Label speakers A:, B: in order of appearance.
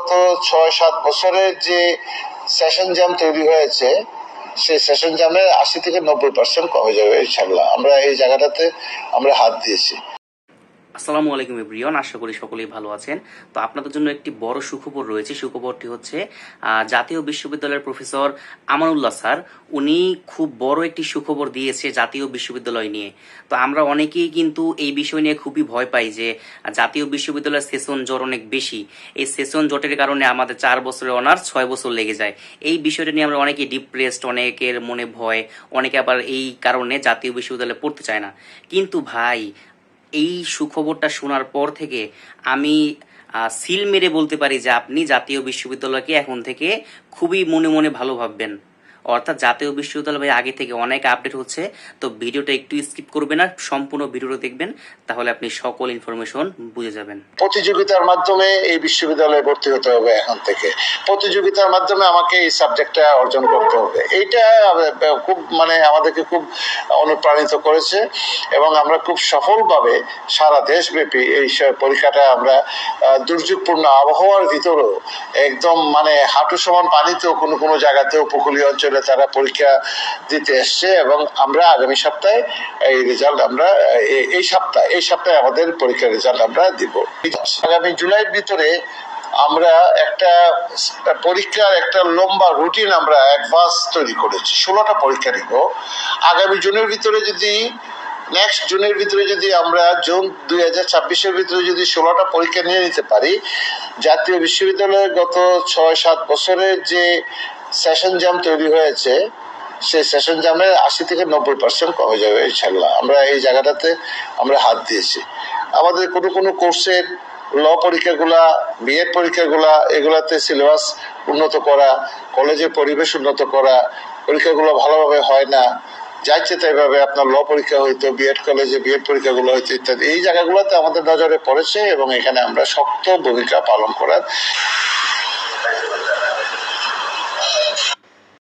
A: গত ছয় সাত বছরে যে সেশন জ্যাম তৈরি হয়েছে, সেই সেশন জ্যামের আশি থেকে নব্বই পার্সেন্ট কমে যাবে ইনশাল্লাহ আমরা এই জায়গাটাতে আমরা হাত দিয়েছি।
B: আসসালামু আলাইকুম এভরিওয়ান, আশা করি সকলেই ভালো আছেন। তো আপনাদের জন্য একটি বড় সুখবর রয়েছে। সুখবরটি হচ্ছে জাতীয় বিশ্ববিদ্যালয়ের প্রফেসর আমানুল্লাহ স্যার, উনি খুব বড় একটি সুখবর দিয়েছে জাতীয় বিশ্ববিদ্যালয় নিয়ে। তো আমরা অনেকেই কিন্তু এই বিষয় নিয়ে খুবই ভয় পাই যে, জাতীয় বিশ্ববিদ্যালয়ের সেশন জট অনেক বেশি। এই সেশন জটের কারণে আমাদের চার বছরের অনার্স, ছয় বছর লেগে যায়। এই বিষয়টা নিয়ে আমরা অনেকেই ডিপ্রেসড অনেকের মনে ভয়, অনেকে আবার এই কারণে জাতীয় বিশ্ববিদ্যালয়ে পড়তে চায় না। কিন্তু ভাই এই সুখবরটা শোনার পর থেকে আমি সিল মেরে বলতে পারি যে আপনি জাতীয় বিশ্ববিদ্যালয়কে এখন থেকে খুবই মনে মনে ভালো ভাববেন। অর্থাৎ জাতীয় বিশ্ববিদ্যালয় আগে থেকে অনেক আপডেট হচ্ছে, তো ভিডিওটা একটু স্কিপ করবে না, সম্পূর্ণ ভিডিওটা দেখবেন, তাহলে আপনি সকল ইনফরমেশন বুঝে যাবেন।
A: প্রতিযোগিতার মাধ্যমে এই বিশ্ববিদ্যালয়ে ভর্তি হতে হবে এখন থেকে। প্রতিযোগিতার মাধ্যমে আমাকে এই সাবজেক্টটা অর্জন করতে হবে। এইটা খুব মানে আমাদেরকে খুব অনুপ্রাণিত করেছে এবং আমরা খুব সফলভাবে সারা দেশব্যাপী এই পরীক্ষাটা আমরা দুর্যোগপূর্ণ আবহাওয়ার ভিতরেও একদম মানে হাঁটু সমান পানিতেও কোনো কোনো জায়গাতেও উপকূলীয় অঞ্চলে তারা পরীক্ষা দিতে এসছে এবং আমরা আগামী সপ্তাহে এই রেজাল্ট আমরা এই সপ্তাহে এই সপ্তাহে আমাদের পরীক্ষার রেজাল্ট আমরা দিব। আগামী জুলাইয়ের ভিতরে আমরা একটা পরীক্ষার একটা লম্বা রুটিন আমরা অ্যাডভান্স তৈরি করেছি, ষোলোটা পরীক্ষা নিব আগামী জুনের ভিতরে যদি নেক্সট জুনের ভিতরে যদি আমরা জুন দুই হাজার ছাব্বিশের ভিতরে যদি ষোলোটা পরীক্ষা নিয়ে নিতে পারি, জাতীয় বিশ্ববিদ্যালয়ে গত ছয় সাত বছরের যে সেশন জাম তৈরি হয়েছে, সেই সেশন জামে আশি থেকে নব্বই পার্সেন্ট কমে যাবে ইনশাল্লাহ আমরা এই জায়গাটাতে আমরা হাত দিয়েছি। আমাদের কোনো কোনো কোর্সের ল পরীক্ষাগুলা বিএড পরীক্ষাগুলা, এগুলাতে সিলেবাস উন্নত করা কলেজের পরিবেশ উন্নত করা, পরীক্ষাগুলো ভালোভাবে হয় না যাইছে তাইভাবে আপনার ল পরীক্ষা হইতো বিএড কলেজে বিএড পরীক্ষাগুলো হইতো, ইত্যাদি। এই জায়গাগুলোতে আমাদের নজরে পড়েছে এবং এখানে আমরা শক্ত ভূমিকা পালন করার